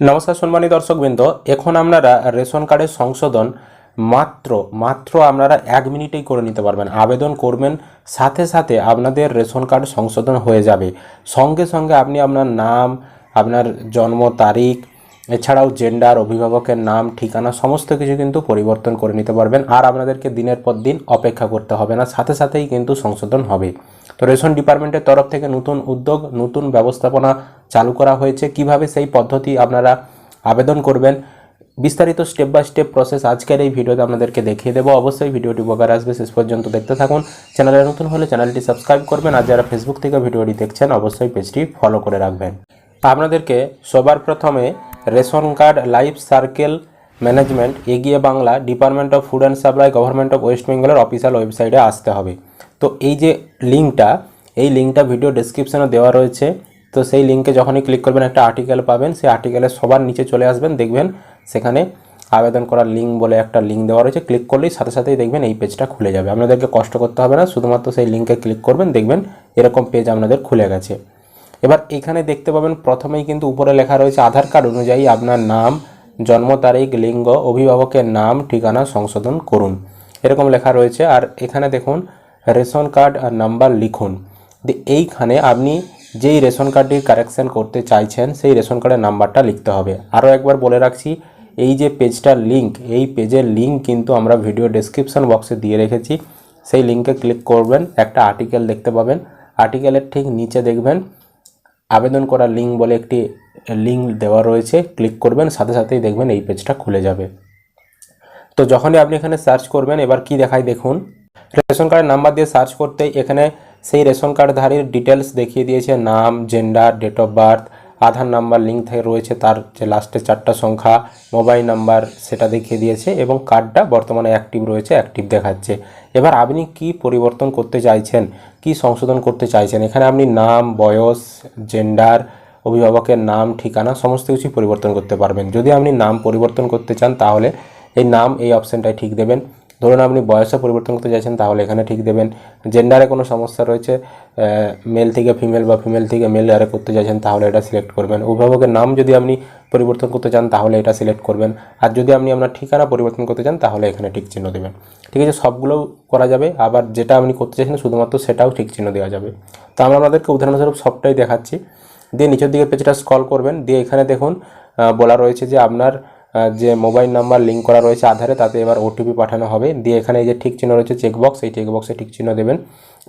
নমস্কার সম্মানী দর্শকবৃন্দ, এখন আপনারা রেশন কার্ডের সংশোধন মাত্র মাত্র আপনারা এক মিনিটেই করে নিতে পারবেন। আবেদন করবেন, সাথে সাথে আপনাদের রেশন কার্ড সংশোধন হয়ে যাবে। সঙ্গে সঙ্গে আপনি আপনার নাম, আপনার জন্ম তারিখ, এছাড়াও জেন্ডার অভিভাবকের নাম, ঠিকানা, সমস্ত কিছু কিন্তু পরিবর্তন করে নিতে পারবেন। আর আপনাদেরকে দিনের পর দিন অপেক্ষা করতে হবে না, সাথে সাথেই কিন্তু সংশোধন হবে। তো রেশন ডিপার্টমেন্টের তরফ থেকে নতুন উদ্যোগ, নতুন ব্যবস্থাপনা চালু করা হয়েছে। কীভাবে সেই পদ্ধতি আপনারা আবেদন করবেন? বিস্তারিত স্টেপ বাই স্টেপ প্রসেস আজকের এই ভিডিওতে আপনাদেরকে দেখিয়ে দেবো। অবশ্যই ভিডিওটি উপকার আসবে, শেষ পর্যন্ত দেখতে থাকুন। চ্যানেলে নতুন হলে চ্যানেলটি সাবস্ক্রাইব করবেন, আর যারা ফেসবুক থেকে ভিডিওটি দেখছেন, অবশ্যই পেজটি ফলো করে রাখবেন। আপনাদেরকে সবার প্রথমে ration card life circle management এগিয়ে Bangla department of food and supply government of west বেঙ্গলের অফিসিয়াল ওয়েবসাইটে আসতে হবে। তো এই যে লিঙ্কটা এই লিঙ্কটা ভিডিও ডেসক্রিপশনে দেওয়া রয়েছে। তো সেই লিঙ্কে যখনই ক্লিক করবেন, একটা আর্টিকেল পাবেন। সেই আর্টিকেলের সবার নিচে চলে আসবেন, দেখবেন সেখানে আবেদন করার লিঙ্ক বলে একটা লিঙ্ক দেওয়া রয়েছে। ক্লিক করলেই সাথে সাথেই দেখবেন এই পেজটা খুলে যাবে। আপনাদেরকে কষ্ট করতে হবে না, শুধুমাত্র সেই লিঙ্কে ক্লিক করবেন, দেখবেন এরকম পেজ আপনাদের খুলে গেছে। এবার এখানে দেখতে পাবেন, প্রথমেই কিন্তু উপরে লেখা রয়েছে, আধার কার্ড অনুযায়ী আপনার নাম, জন্ম তারিখ, লিঙ্গ, অভিভাবকের নাম, ঠিকানা, সংশোধন করুন। এরকম লেখা রয়েছে। আর এখানে দেখুন রেশন কার্ড আর নাম্বার লিখুন। এইখানে আপনি যেই রেশন কার্ডটির কারেকশন করতে চাইছেন, সেই রেশন কার্ডের নাম্বারটা লিখতে হবে। আরও একবার বলে রাখছি, এই যে পেজটার লিঙ্ক, এই পেজের লিঙ্ক কিন্তু আমরা ভিডিও ডেসক্রিপশন বক্সে দিয়ে রেখেছি। সেই লিঙ্কে ক্লিক করবেন, একটা আর্টিকেল দেখতে পাবেন। আর্টিকেলের ঠিক নিচে দেখবেন, আবেদন করার লিঙ্ক বলে একটি লিঙ্ক দেওয়া রয়েছে। ক্লিক করবেন, সাথে সাথেই দেখবেন এই পেজটা খুলে যাবে। তো যখনই আপনি এখানে সার্চ করবেন, এবার কি দেখায় দেখুন রেশন কার্ডের নাম্বার দিয়ে সার্চ করতেই এখানে সেই রেশন কার্ডধারীর ডিটেলস দেখিয়ে দিয়েছে, নাম, gender, date of birth, Aadhaar number, link থেকে রয়েছে তার যে লাস্টে চারটা সংখ্যা, মোবাইল নাম্বার সেটা দেখিয়ে দিয়েছে এবং কার্ডটা বর্তমানে অ্যাক্টিভ রয়েছে, অ্যাক্টিভ দেখাচ্ছে। এবার আপনি কি পরিবর্তন করতে চাইছেন? কি সংশোধন করতে চাইছেন? এখানে আপনি নাম, বয়স, জেন্ডার, অভিভাবকের নাম, ঠিকানা সমস্ত কিছুই পরিবর্তন করতে পারবেন। যদি আপনি নাম পরিবর্তন করতে চান তাহলে এই নাম এই অপশানটায় ঠিক দেবেন। ধরুন আপনি বয়সে পরিবর্তন করতে চাইছেন, তাহলে এখানে ঠিক দেবেন জেন্ডারে কোনো সমস্যা রয়েছে মেল থেকে ফিমেল বা ফিমেল থেকে মেল আরে করতে চাইছেন, তাহলে এটা সিলেক্ট করবেন। অভিভাবকের নাম যদি আপনি পরিবর্তন করতে চান, তাহলে এটা সিলেক্ট করবেন। আর যদি আপনি আপনার ঠিকানা পরিবর্তন করতে চান, তাহলে এখানে ঠিক চিহ্ন দেবেন। ঠিক আছে, সবগুলো করা যাবে। আবার যেটা আপনি করতে চাইছেন, শুধুমাত্র সেটাও ঠিক চিহ্ন দেওয়া যাবে। তো আমরা আপনাদেরকে উদাহরণস্বরূপ সবটাই দেখাচ্ছি। দিয়ে নিচের দিকে পেজটা স্ক্রল করবেন। দিয়ে এখানে দেখুন বলা রয়েছে যে আপনার যে মোবাইল নাম্বার লিঙ্ক করা রয়েছে আধারে, তাতে এবার ওটিপি পাঠানো হবে। দিয়ে এখানে এই যে ঠিক চিহ্ন রয়েছে চেকবক্স এই চেকবক্সে ঠিক চিহ্ন দেবেন।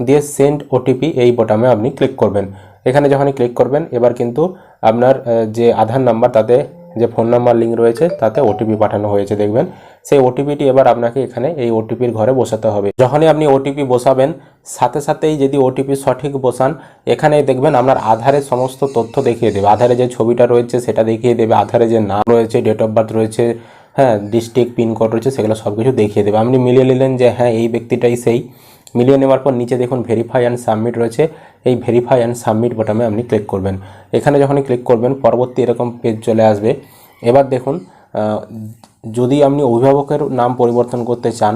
দিয়ে সেন্ড ওটিপি এই বোটামে আপনি ক্লিক করবেন। এখানে যখনই ক্লিক করবেন, এবার কিন্তু আপনার যে আধার নাম্বার, তাতে যে ফোন নাম্বার লিঙ্ক রয়েছে, তাতে ওটিপি পাঠানো হয়েছে, দেখবেন। সেই ওটিপিটি এবার আপনাকে এখানে এই ওটিপির ঘরে বসাতে হবে। যখনই আপনি ওটিপি বসাবেন, সাথে সাথেই যদি ওটিপি সঠিক বসান এখানে দেখবেন আপনার আধারের সমস্ত তথ্য দেখিয়ে দেবে। আধারে যে ছবিটা রয়েছে, সেটা দেখিয়ে দেবে। আধারে যে নাম রয়েছে ডেট অফ বার্থ রয়েছে হ্যাঁ ডিস্ট্রিক্ট পিনকোড রয়েছে, সেগুলো সব কিছু দেখিয়ে দেবে। আপনি মিলিয়ে নিলেন যে হ্যাঁ এই ব্যক্তিটাই সেই। মিলিয়ে নেওয়ার পর নিচে দেখুন ভেরিফাই অ্যান্ড সাবমিট রয়েছে। এই ভেরিফাই অ্যান্ড সাবমিট বোটামে আপনি ক্লিক করবেন। এখানে যখনই ক্লিক করবেন, পরবর্তী এরকম পেজ চলে আসবে। এবার দেখুন যদি আপনি অভিভাবকের নাম পরিবর্তন করতে চান,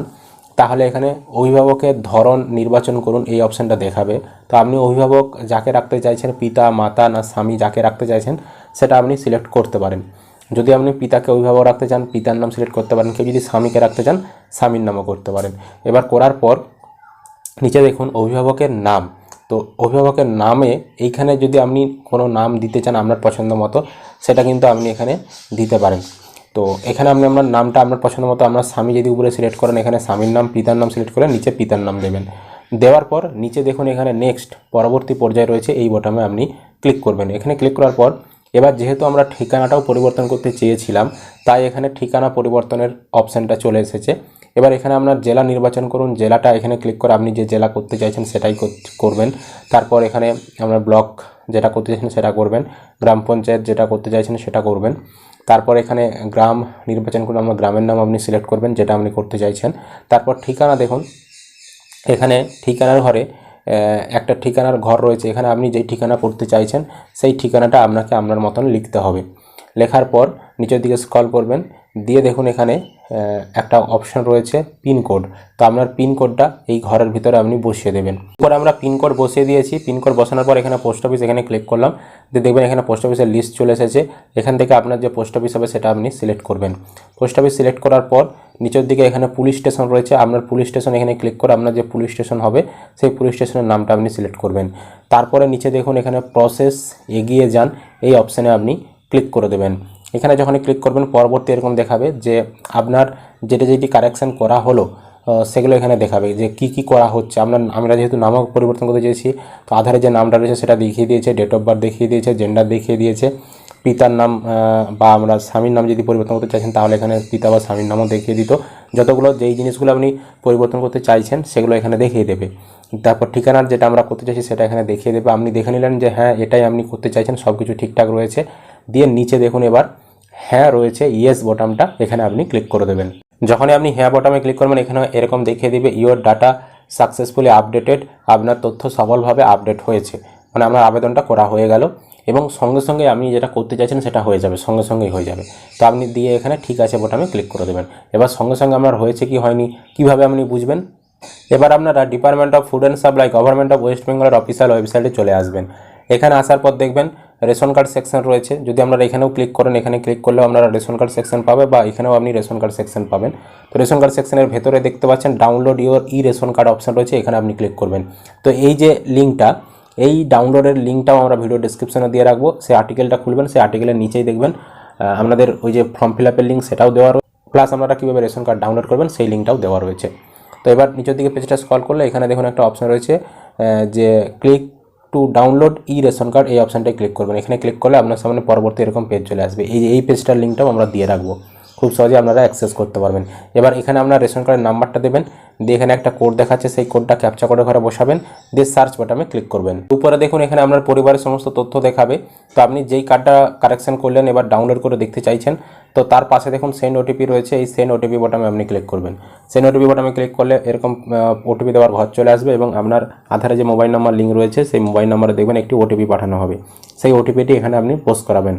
তাহলে এখানে অভিভাবকের ধরন নির্বাচন করুন, এই অপশানটা দেখাবে। তো আপনি অভিভাবক যাকে রাখতে চাইছেন, পিতা, মাতা না স্বামী যাকে রাখতে চাইছেন, সেটা আপনি সিলেক্ট করতে পারেন। যদি আপনি পিতাকে অভিভাবক রাখতে চান, পিতার নাম সিলেক্ট করতে পারেন, কেউ যদি স্বামীকে রাখতে চান, স্বামীর নামও করতে পারেন। এবার করার পর নিচে দেখুন অভিভাবকের নাম। তো অভিভাবকের নামে এইখানে যদি আপনি কোনো নাম দিতে চান আপনার পছন্দ মতো, সেটা কিন্তু আপনি এখানে দিতে পারেন। তো এখানে আপনি আপনার নামটা, আপনার পছন্দ মতো আপনার স্বামী যদি উপরে সিলেক্ট করেন, এখানে স্বামীর নাম, পিতার নাম সিলেক্ট করে নিচে পিতার নাম দেবেন। দেওয়ার পর নিচে দেখুন এখানে নেক্সট পরবর্তী পর্যায়ে রয়েছে, এই বোটামে আপনি ক্লিক করবেন। এখানে ক্লিক করার পর এবার যেহেতু আমরা ঠিকানাটাও পরিবর্তন করতে চেয়েছিলাম, তাই এখানে ঠিকানা পরিবর্তনের অপশানটা চলে এসেছে। এবার এখানে আপনার জেলা নির্বাচন করুন, জেলাটা এখানে ক্লিক করে আপনি যে জেলা করতে চাইছেন সেটাই কর- করবেন। তারপর এখানে আমরা ব্লক যেটা করতে চাইছেন সেটা করবেন, গ্রাম পঞ্চায়েত যেটা করতে চাইছেন সেটা করবেন। তারপর এখানে গ্রাম নির্বাচন করে আমার গ্রামের নাম আপনি সিলেক্ট করবেন, যেটা আপনি করতে চাইছেন। তারপর ঠিকানা দেখুন। এখানে ঠিকানার ঘরে একটা ঠিকানার ঘর রয়েছে। এখানে আপনি যেই ঠিকানা করতে চাইছেন, সেই ঠিকানাটা আপনাকে আপনার মতন লিখতে হবে। লেখার পর নিচের দিকে স্কল করবেন। দিয়ে দেখুন এখানে একটা অপশন রয়েছে পিনকোড তো আপনার পিনকোডটা এই ঘরের ভিতরে আপনি বসিয়ে দেবেন। পরে আমরা পিনকোড বসিয়ে দিয়েছি। পিনকোড বসানোর পর এখানে পোস্ট অফিস এখানে ক্লিক করলাম। দিয়ে দেখবেন এখানে পোস্ট অফিসের লিস্ট চলে এসেছে। এখান থেকে আপনার যে পোস্ট অফিস হবে সেটা আপনি সিলেক্ট করবেন। পোস্ট অফিস সিলেক্ট করার পর নিচের দিকে এখানে পুলিশ স্টেশন রয়েছে। আপনার পুলিশ স্টেশন এখানে ক্লিক করে আপনার যে পুলিশ স্টেশন হবে, সেই পুলিশ স্টেশনের নামটা আপনি সিলেক্ট করবেন। তারপরে নিচে দেখুন এখানে প্রসেস এগিয়ে যান। এই অপশানে আপনি ক্লিক করে দেবেন। এখানে যখনই ক্লিক করবেন, পরবর্তী এরকম দেখাবে যে আপনার যেটা যেটি কারেকশান করা হলো সেগুলো এখানে দেখাবে যে কি কি করা হচ্ছে। আপনার আমরা যেহেতু নামও পরিবর্তন করতে চেয়েছি তো আধারে যে নামটা রয়েছে সেটা দেখিয়ে দিয়েছে ডেট অফ বার্থ দেখিয়ে দিয়েছে জেন্ডার দেখিয়ে দিয়েছে, পিতার নাম বা আমরা স্বামীর নাম যদি পরিবর্তন করতে চাইছেন, তাহলে এখানে পিতা বা স্বামীর নামও দেখিয়ে দিত। যতগুলো যেই জিনিসগুলো আপনি পরিবর্তন করতে চাইছেন, সেগুলো এখানে দেখিয়ে দেবে। তারপর ঠিকানার যেটা আমরা করতে চাইছি, সেটা এখানে দেখিয়ে দেবে। আপনি দেখে নিলেন যে হ্যাঁ এটাই আপনি করতে চাইছেন সব কিছু ঠিকঠাক রয়েছে। দিয়ে নিচে দেখুন এবার হ্যাঁ রয়েছে ইয়েস বটামটা এখানে আপনি ক্লিক করে দেবেন। যখনই আপনি হ্যাঁ বটামে ক্লিক করবেন, এখানে এরকম দেখিয়ে দিবে ইওর ডাটা সাকসেসফুলি আপডেটেড আপনার তথ্য সফলভাবে আপডেট হয়েছে। মানে আমার আবেদনটা করা হয়ে গেল এবং সঙ্গে সঙ্গে আপনি যেটা করতে চাইছেন সেটা হয়ে যাবে, সঙ্গে সঙ্গেই হয়ে যাবে। তো আপনি দিয়ে এখানে ঠিক আছে বোটামে ক্লিক করে দেবেন। এবার সঙ্গে সঙ্গে আপনার হয়েছে কি হয়নি, কীভাবে আপনি বুঝবেন? এবার আপনারা department of food and supply government of west বেঙ্গলের অফিসিয়াল ওয়েবসাইটে চলে আসবেন। এখানে আসার পর দেখবেন রেশন কার্ড সেকশন রয়েছে। যদি আপনারা এখানেও ক্লিক করেন, এখানে ক্লিক করলেও আপনারা রেশন কার্ড সেকশন পাবে বা এখানেও আপনি রেশন কার্ড সেকশন পাবেন। তো রেশন কার্ড সেকশনের ভেতরে দেখতে পাচ্ছেন, download your e ration card option রয়েছে, এখানে আপনি ক্লিক করবেন। তো এই যে লিঙ্কটা, এই ডাউনলোডের লিঙ্কটাও আমরা ভিডিও ডিসক্রিপশনে দিয়ে রাখব। সেই আর্টিকেলটা খুলবেন সেই আর্টিকেলের নিচেই দেখবেন। আপনাদের ওই যে ফর্ম ফিল আপের লিঙ্ক, সেটাও দেওয়া রয়েছে প্লাস আপনারা কীভাবে রেশন কার্ড ডাউনলোড করবেন, সেই লিঙ্কটাও দেওয়া রয়েছে। তো এবার নিচের দিকে পেজটা স্ক্রল করলে, এখানে দেখুন একটা অপশন রয়েছে যে click to download e ration card এই অপশানটায় ক্লিক করবেন। এখানে ক্লিক করলে আপনার সামনে পরবর্তী এরকম পেজ চলে আসবে। এই এই পেজটার লিঙ্কটাও আমরা দিয়ে রাখব। খুব সহজে আপনারা অ্যাক্সেস করতে পারবেন। এবার এখানে আপনার রেশন কার্ডের নাম্বারটা দেবেন, দিয়ে এখানে একটা কোড দেখাচ্ছে, সেই কোডটা ক্যাপচা করে ঘরে বসাবেন, দিয়ে সার্চ বাটনে ক্লিক করবেন। উপরে দেখুন, এখানে আপনার পরিবারের সমস্ত তথ্য দেখাবে। তো আপনি যেই কার্ডটা কারেকশন করলেন, এবার ডাউনলোড করে দেখতে চাইছেন, তো তার পাশে দেখুন সেন্ড ওটিপি রয়েছে, এই সেন্ড ওটিপি বটামে আপনি ক্লিক করবেন। সেন্ড ওটিপি বটামে ক্লিক করলে এরকম ওটিপি দেওয়ার ঘর চলে আসবে এবং আপনার আধারে যে মোবাইল নাম্বার লিঙ্ক রয়েছে, সেই মোবাইল নাম্বারে দেখবেন একটি ওটিপি পাঠানো হবে। সেই ওটিপিটি এখানে আপনি পোস্ট করাবেন।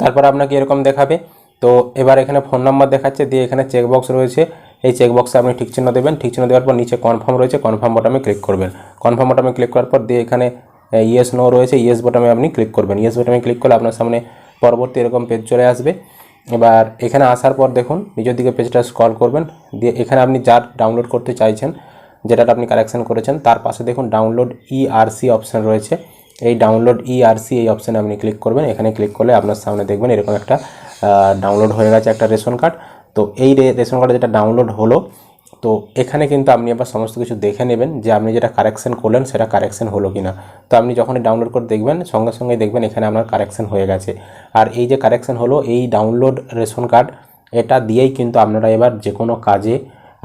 তারপর আপনাকে এরকম দেখাবে তো এবার এখানে ফোন নাম্বার দেখাচ্ছে, দিয়ে এখানে চেকবক্স রয়েছে। এই চেকবক্সে আপনি ঠিক চিহ্ন দেবেন। ঠিক চিহ্ন দেওয়ার পর নিচে কনফার্ম রয়েছে কনফার্ম বটামে ক্লিক করবেন। কনফার্ম বটামে ক্লিক করার পর দিয়ে এখানে ইয়েস নো রয়েছে। ইয়েস বটামে আপনি ক্লিক করবেন। ইয়েস বটামে ক্লিক করলে আপনার সামনে পরবর্তী এরকম পেজ চলে আসবে। এবার এখানে আসার পর দেখুন, নিজের দিকে পেজটা স্ক্রল করবেন। দিয়ে এখানে আপনি যার ডাউনলোড করতে চাইছেন যেটা আপনি কালেকশন করেছেন, তার পাশে দেখুন ডাউনলোড ইআরসি অপশান রয়েছে। এই ডাউনলোড ইআরসি এই অপশানে আপনি ক্লিক করবেন। এখানে ক্লিক করলে আপনার সামনে দেখবেন এরকম একটা ডাউনলোড হয়ে গেছে একটা রেশন কার্ড। তো এই রেশন কার্ডে যেটা ডাউনলোড হলো, তো এখানে কিন্তু আপনি আবার সমস্ত কিছু দেখে নেবেন যে আপনি যেটা কারেকশন করলেন সেটা কারেকশন হলো কি না তো আপনি যখনই ডাউনলোড করে দেখবেন, সঙ্গে সঙ্গে দেখবেন এখানে আপনার কারেকশন হয়ে গেছে। আর এই যে কারেকশন হলো, এই ডাউনলোড রেশন কার্ড, এটা দিয়েই কিন্তু আপনারা এবার যে কোনো কাজে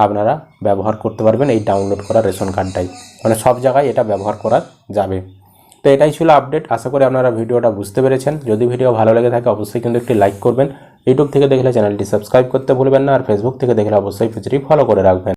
আপনারা ব্যবহার করতে পারবেন এই ডাউনলোড করা রেশন কার্ডটাই। মানে সব জায়গায় এটা ব্যবহার করা যাবে। তো এটাই ছিল আপডেট আশা করি আপনারা ভিডিওটা বুঝতে পেরেছেন। যদি ভিডিও ভালো লেগে থাকে, অবশ্যই কিন্তু একটি লাইক করবেন। ইউটিউব থেকে দেখলে চ্যানেলটি সাবস্ক্রাইব করতে ভুলবেন না, আর ফেসবুক থেকে দেখলে অবশ্যই পেজটি ফলো করে রাখবেন।